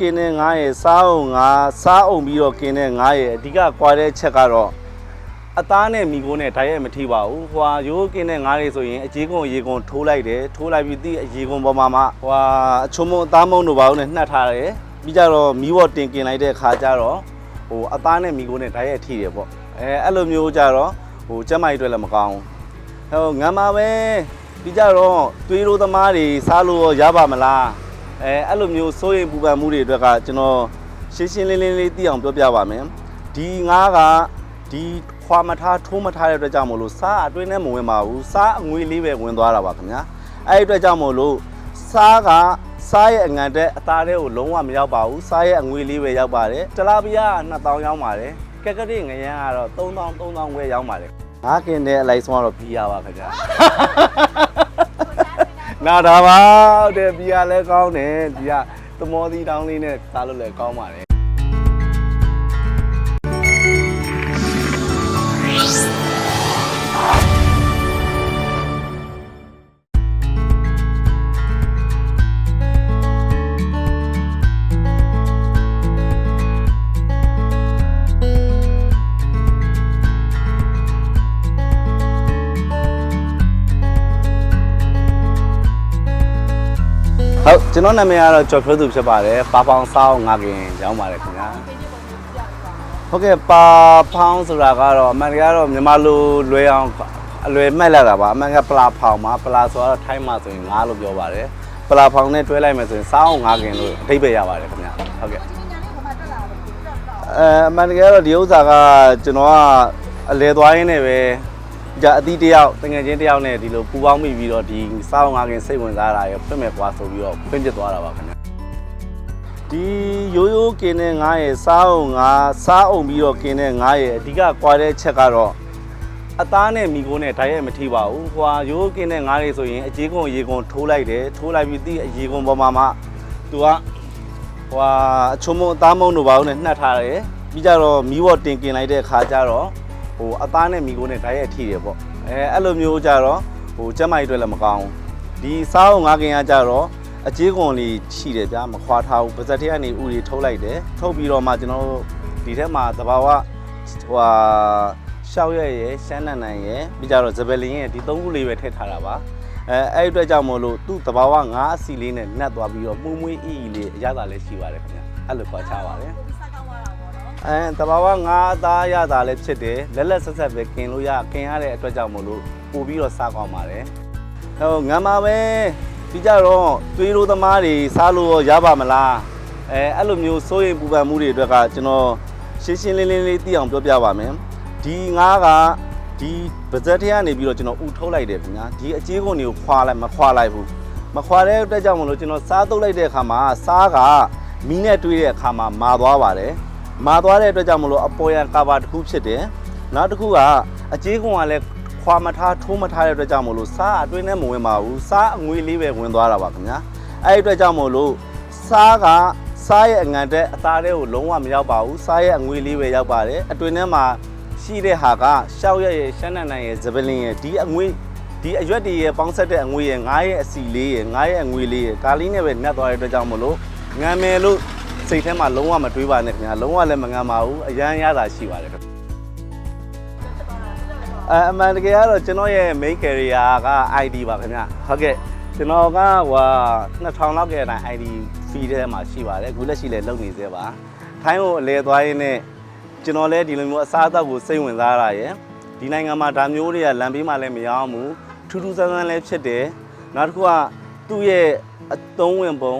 ကင်းတဲ့ငါးရဲ့စားအောင်ငါစားအောင်ပြီးတော့ကင်းတဲ့ငါးရဲ့အဓိကကွာတဲ့ချက်ကတော့အသားနဲ့မိကိုနဲ့ဓာတ်ရိုက်မထိပါဘူးဟွာရိုးကင်းတဲ့ငါးတွေဆိုရင်အကြီးကုန်ရေကုန်ထိုးလိုက်တယ်ထိုးလိုက်ပြီးဒီအရေကုန်ပေါ်မှာမှဟွာအချုံမုံအသားမုံတို့ပါဦးနဲ့နှက်ထားတယ်ပြီးကြတော့မီးဘော်တင်กินလိုက်တဲ့ခါကျတော့ဟိုအသားနဲ့မိကိုနဲ့ဓာတ်ရိုက်ထိတယ်ပေါ့အဲအဲ့လိုမျိုးကြတော့ဟိုကျက်မိုက်အတွက်လည်းမကောင်းဘူးဟိုငံပါပဲပြီးကြတော့သွေးရိုးသမားတွေစားလို့ရောရပါမလား အဲအဲ့လိုမျိုးစိုးရိမ်ပူပန်မှုတွေအတွက်ကကျွန်တော်ရှင်းရှင်းလင်းလင်းလေးသိအောင်ပြောပြပါမယ်ဒီငါးကဒီခွာမထားထိုးမထားတဲ့အတွက်ကြောင့်မလို့စားအတွင်းထဲမဝင်ပါဘူးစားအငွေလေးပဲဝင်သွားတာပါခင်ဗျာအဲ့ဒီအတွက်ကြောင့်မလို့စားကစားရဲ့အငံတဲ့အသားတွေကိုလုံးဝမရောက်ပါဘူးစားရဲ့အငွေလေးပဲရောက်ပါတယ်တလာပီယာက2000ရောက်ပါတယ်ကက်ကတိငရမ်းကတော့3000 3000ခွဲရောက်ပါတယ်ငါးကင်တဲ့အလိုက်ဆုံးကတော့ပြီးရပါခင်ဗျာ နာတာပါတဲ့ဘီယာလည်းကောင်းတယ်ဒီကသမောသီးတောင်းလေးနဲ့စားလို့လည်းကောင်းပါတယ် ဟုတ်ကျွန်တော်နာမည်ကတော့ကျော်ဖြိုးသူဖြစ်ပါတယ်ပါပေါင်စောင်းငါကင်ရောင်းပါတယ်ခင်ဗျာဟုတ်ကဲ့ပါဖောင်းဆိုတာကတော့အမှန်တကယ်ကတော့မြန်မာလိုလွယ်အောင်အလွယ်မှတ်လိုက်တာပါအမှန်ကပလာဖောင်းမှာပလာဆိုတော့ထိုင်းမှာဆိုရင်ငါလို့ပြောပါတယ်ပလာဖောင်းနဲ့တွဲလိုက်မယ်ဆိုရင်စောင်းငါကင်လို့အဓိပ္ပာယ်ရပါတယ်ခင်ဗျာဟုတ်ကဲ့အဲအမှန်တကယ်ကတော့ဒီဥစ္စာကကျွန်တော်ကအလဲသွားရင်းနဲ့ပဲ じゃအတီးတယောက်တငယ်ချင်းတယောက်နဲ့ဒီလိုပူပေါင်းမိပြီးတော့ဒီစောင်းငါကင်စိတ်ဝင်စားတာရဖွင့်မဲ့ကွာဆိုပြီးတော့ဖွင့်ပြသွားတာပါခင်ဗျာ ဒီရိုးရိုးကင်းတဲ့ငါးရဲ့စားအောင်ငါစားအောင်ပြီးတော့ကင်းတဲ့ငါးရဲ့အဓိကကွာတဲ့ချက်ကတော့အသားနဲ့မိကိုနဲ့ဓာတ်ရိုက်မထိပါဘူး။ဟွာရိုးရိုးကင်းတဲ့ငါးတွေဆိုရင်အကြီးကုန်ရေကုန်ထိုးလိုက်တယ်ထိုးလိုက်ပြီးဒီအရေကုန်ပေါ်မှာမှသူကဟွာအချုံမုံအသားမုံတို့ပါဦးနဲ့နှက်ထားတယ်ပြီးကြတော့မီးဘော်တင်กินလိုက်တဲ့ခါကျတော့ ဟိုအသားနဲ့မိကိုနဲ့ဓာတ်ရိုက်ထိတယ်ပေါ့အဲအဲ့လိုမျိုးကြတော့ဟိုကျက်မိုက်အတွက်လည်းမကောင်းဘူးဒီစားအောင်ငါးကင်ကကြတော့အကြီးကွန်လေးရှိတယ်ဗျာမခွာထားဘူးပါဇက်ထဲကနေဥတွေထုတ်လိုက်တယ်ထုတ်ပြီးတော့မှကျွန်တော်တို့ဒီထဲမှာသဘာဝဟိုဟာရှောက်ရက်ရယ်ရှမ်းနန်နန်ရယ်ပြီးကြတော့ဇပယ်လင်းရယ်ဒီသုံးခုလေးပဲထည့်ထားတာပါအဲအဲ့ဒီအတွက်ကြောင့်မို့လို့သူ့သဘာဝငါးအစီလေးနဲ့နှက်သွားပြီးတော့မှုမွေးအီအီလေးအရသာလေးရှိပါတယ်ခင်ဗျာအဲ့လိုခွာချပါတယ် အဲသဘာဝငါးအသားရတာလည်းဖြစ်တယ်လက်လက်ဆက်ဆက်ပဲกินလို့ရกินရတဲ့အတွက်ကြောင့်မို့လို့ပို့ပြီးတော့စားကောင်းပါတယ် ဟိုငံပါပဲပြီးကြတော့သွေးရိုးသမားတွေစားလို့ရောရပါမလားအဲအဲ့လိုမျိုးစိုးရိမ်ပူပန်မှုတွေအတွက်ကကျွန်တော်ရှင်းရှင်းလင်းလင်းလေးသိအောင်ပြောပြပါမယ်ဒီငါးကဒီပါဇက်ထဲကနေပြီးတော့ကျွန်တော်ဥထုတ်လိုက်တယ်ခင်ဗျာဒီအကြီးကုန်တွေကိုခွာလိုက်မခွာလိုက်ဘူးမခွာတဲ့အတွက်ကြောင့်မလို့ကျွန်တော်စားတုပ်လိုက်တဲ့အခါမှာစားကမီးနဲ့တွေးတဲ့အခါမှာမာသွားပါတယ် မာသွားတဲ့အတွက်ကြောင့်မလို့အပေါ်ရန်ကာဗာတစ်ခုဖြစ်တယ်နောက်တစ်ခုကအကြီးကုန်ကလည်းခွာမထားထိုးမထားတဲ့အတွက်ကြောင့်မို့လို့စားအတွင်းထဲမဝင်ပါဘူးစားအငွေလေးပဲဝင်သွားတာပါခင်ဗျာအဲ့ဒီအတွက်ကြောင့်မို့လို့စားကစားရဲ့အငံတဲ့အသားတွေကိုလုံးဝမရောက်ပါဘူးစားရဲ့အငွေလေးပဲရောက်ပါတယ်အတွင်းထဲမှာရှိတဲ့ဟာကရှောက်ရက်ရဲ့ရှမ်းနန်နန်ရဲ့ဇပလင်ရဲ့ဒီအငွေဒီအရွက်တွေရဲ့ပေါင်းဆက်တဲ့အငွေရဲ့ငားရဲ့အစီလေးရဲ့ငားရဲ့အငွေလေးရဲ့ကာလီနဲ့ပဲနှက်သွားတဲ့အတွက်ကြောင့်မို့လို့ငံမယ်လို့ စိတ်ထဲမှာလုံးဝမတွေးပါနဲ့ခင်ဗျာလုံးဝလည်းမငံပါဘူးအရန်ရတာရှိပါတယ်ခင်ဗျာအဲအမှန်တကယ်ကတော့ကျွန်တော်ရဲ့ main career က ID ပါခင်ဗျဟုတ်ကဲ့ကျွန်တော်ကဟို2000လောက်ကတည်းက ID fee ထဲမှာရှိပါတယ်အခုလက်ရှိလည်းလုပ်နေသေးပါထိုင်းကိုအလဲသွားရင်းနဲ့ကျွန်တော်လည်းဒီလိုမျိုးအစားအသောက်ကိုစိတ်ဝင်စားရရဲ့ဒီနိုင်ငံမှာဒါမျိုးတွေကလမ်းဘေးမှာလည်းမရောင်းဘူးထူးထူးဆန်းဆန်းလည်းဖြစ်တယ်နောက်တစ်ခုကသူ့ရဲ့အသုံးဝင်ပုံ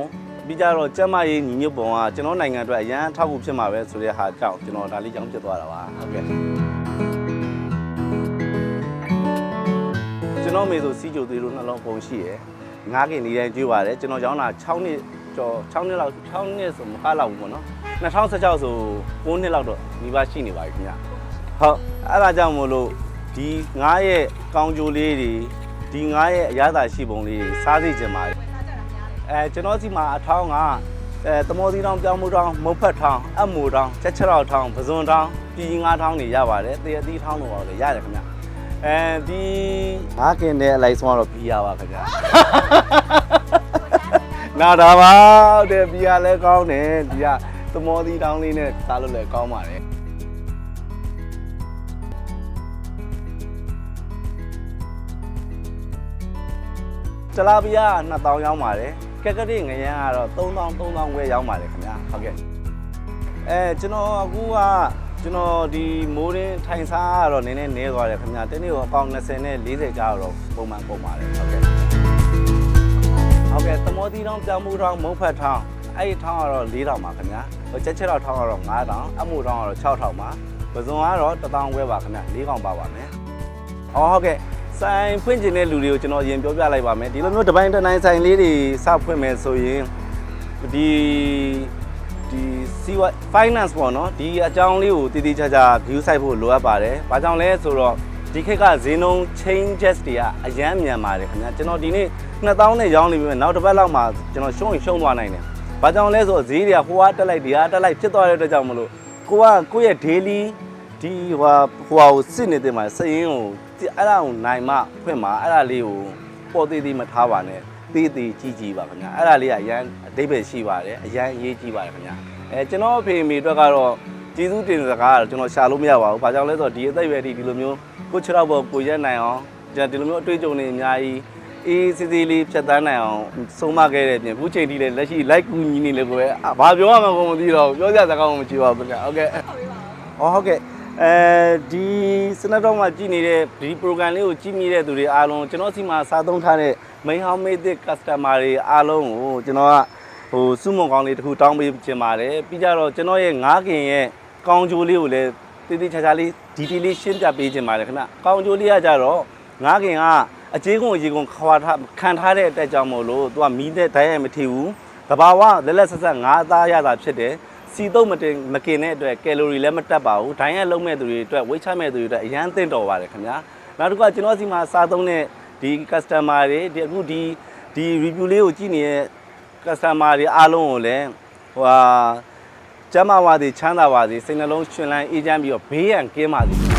ပြီးကြတော့ကျက်မရေးညီညွတ်ပုံကကျွန်တော်နိုင်ငံအတွက်အရန်အထောက်အကူဖြစ်မှာပဲဆိုတဲ့ဟာကြောင့်ကျွန်တော်ဒါလေးကြောင်းပြစ်သွားတာပါဟုတ်ကဲ့ကျွန်တော်မေဆိုစီကြိုသေးလို့နှလုံးပုံရှိရယ်ငားကင်နေတိုင်းကျွေးပါတယ်ကျွန်တော်ရောင်းတာ6နှစ်ကျော်6နှစ်လောက်6နှစ်ဆိုမကလောက်ဘူးပေါ့နော်2016ဆို9နှစ်လောက်တော့မိဘရှိနေပါပြီခင်ဗျဟုတ်အဲ့ဒါကြောင့်မို့လို့ဒီငားရဲ့ကောင်းကျိုးလေးတွေဒီငားရဲ့အရသာရှိပုံလေးတွေစားသိချင်ပါတယ် အဲကျွန်တော်စီမှာအထောင်းကအဲတမောသီးတောင်းပြောင်းမှုတောင်းမုတ်ဖက်ထောင်းအမှုတောင်းချက်ချက်တော့ထောင်းပဇွန်ထောင်းပြည်ငါးထောင်းတွေရပါတယ်တရသီးထောင်းတော့လည်းရတယ်ခင်ဗျအဲဒီငါးကင်တဲ့အလိုက်ဆုံးကတော့ပြီးရပါခင်ဗျနာတာပါတဲ့ဘီယာလည်းကောင်းတယ်ဒီကသမောသီးတောင်းလေးနဲ့စားလို့လည်းကောင်းပါတယ်တလာဘီယာ2000ရောင်းပါတယ် ကက်ကတိငရမ်းကတော့3000 3000ဝယ်ရောင်းပါတယ်ခင်ဗျာဟုတ်ကဲ့အဲကျွန်တော်အခုကကျွန်တော်ဒီမိုးရင်းထိုင်စားကတော့နည်းနည်းနည်းသွားတယ်ခင်ဗျာတနေ့တော့အပေါင်း20နဲ့40ကြားတော့ပုံမှန်ပုံပါတယ်ဟုတ်ကဲ့ဟုတ်ကဲ့သမောတီတောင်ပြောင်းမှုတောင်မုံဖက်ထောင်အဲ့ဒီထောင်ကတော့4000ပါခင်ဗျာဟိုချက်ချက်တော့ထောင်ကတော့9000အမှုထောင်ကတော့6000ပါပဇွန်ကတော့1000ဝဲပါခင်ဗျာ၄កောင်ပါပါမယ်အော်ဟုတ်ကဲ့ ဆိုင်ဖွင့်ကျင်တဲ့လူတွေကိုကျွန်တော်ရင်ပြောပြလိုက်ပါမယ်ဒီလိုမျိုးတစ်ပိုင်းတစ်တိုင်းဆိုင်လေးတွေစဖွင့်မယ်ဆိုရင်ဒီဒီစီဝ finance ပေါ့နော်ဒီအကြောင်းလေးကိုတည်တည်ချာချာ view site ဖို့လိုအပ်ပါတယ်။ဘာကြောင့်လဲဆိုတော့ဒီခေတ်ကဈေးနှုန်း changes တွေကအရန်မြန်ပါတယ်ခင်ဗျာကျွန်တော်ဒီနေ့2000နဲ့ရောင်းနေပြီနောက်တစ်ပတ်လောက်မှကျွန်တော်ရှုံးရင်ရှုံးသွားနိုင်တယ်။ဘာကြောင့်လဲဆိုတော့ဈေးတွေကဟိုကတက်လိုက်ဒီကတက်လိုက်ဖြစ်သွားတဲ့အတွက်ကြောင့်မလို့ကိုကကိုယ့်ရဲ့ daily ဒီဟိုဟိုဟာကိုစစ်နေတဲ့မှာစရင်ကို အဲ့ဒါကိုနိုင်မှဖွင့်မှာအဲ့ဒါလေးကိုပေါ်သေးသေးမထားပါနဲ့သေးသေးကြီးကြီးပါခင်ဗျာအဲ့ဒါလေးကအရန်အတိတ်ပဲရှိပါတယ်အရန်အရေးကြီးပါတယ်ခင်ဗျာအဲကျွန်တော်အဖေအမေအတွက်ကတော့ကျေးဇူးတင်စကားကတော့ကျွန်တော်ရှာလို့မရပါဘူးဘာကြောင့်လဲဆိုတော့ဒီအသက်အရွယ်ဒီဒီလိုမျိုးကိုချတော့ပေါ်ကိုရက်နိုင်အောင်ကျွန်တော်ဒီလိုမျိုးအတွေ့အကြုံတွေအများကြီးအေးစီစီလေးဖြတ်တန်းနိုင်အောင်ဆုံးမခဲ့တဲ့ပြင်အခုချိန်ထိလည်းလက်ရှိ like ကူညီနေလေကိုပဲအာဘာပြောရမှာကိုမသိတော့ဘူးပြောကြစကားမှမရှိပါဘူးခင်ဗျာဟုတ်ကဲ့อ๋อဟုတ်ကဲ့ အဲဒီစနက်တော့မှာကြည့်နေတဲ့ဒီ program လေးကိုကြည့်မိတဲ့သူတွေအားလုံးကျွန်တော်စီမှာစားသုံးထားတဲ့ main home made customer တွေအားလုံးကိုကျွန်တော်ကဟိုစုမုံကောင်းလေးတစ်ခုတောင်းပေးခြင်းပါတယ်ပြီးကြတော့ကျွန်တော်ရဲ့ငားခင်ရဲ့ကောင်းကျိုးလေးကိုလည်းတည်တည်ချာချာလေးဒီတီလေးရှင်းပြပေးခြင်းပါတယ်ခင်ဗျကောင်းကျိုးလေးကကြတော့ငားခင်ကအကျေးကုန်အကျေးကုန်ခွာထားခံထားတဲ့အတွက်ကြောင့်မို့လို့သူကမီးတဲ့ဓာတ်ရိုက်မထိဘူးတဘာဝလက်လက်ဆက်ဆက်ငါးသားရတာဖြစ်တယ် စီတုံးမတင်မกินတဲ့အတွက်ကယ်လိုရီလည်းမတက်ပါဘူးဒိုင်းရက်လုံးမဲ့သူတွေအတွက်ဝိတ်ချမဲ့သူတွေအတွက်အရန်သင့်တော်ပါတယ်ခင်ဗျာနောက်တစ်ခုကကျွန်တော်စီမှာစားသုံးတဲ့ဒီ customer တွေဒီအခုဒီဒီ review လေးကိုကြည့်နေတဲ့ customer တွေအားလုံးကိုလည်းဟိုဟာကျမ်းမာပါစေချမ်းသာပါစေစိတ်နှလုံးရှင်လန်းအေးချမ်းပြီးတော့ဘေးရန်ကင်းပါစေ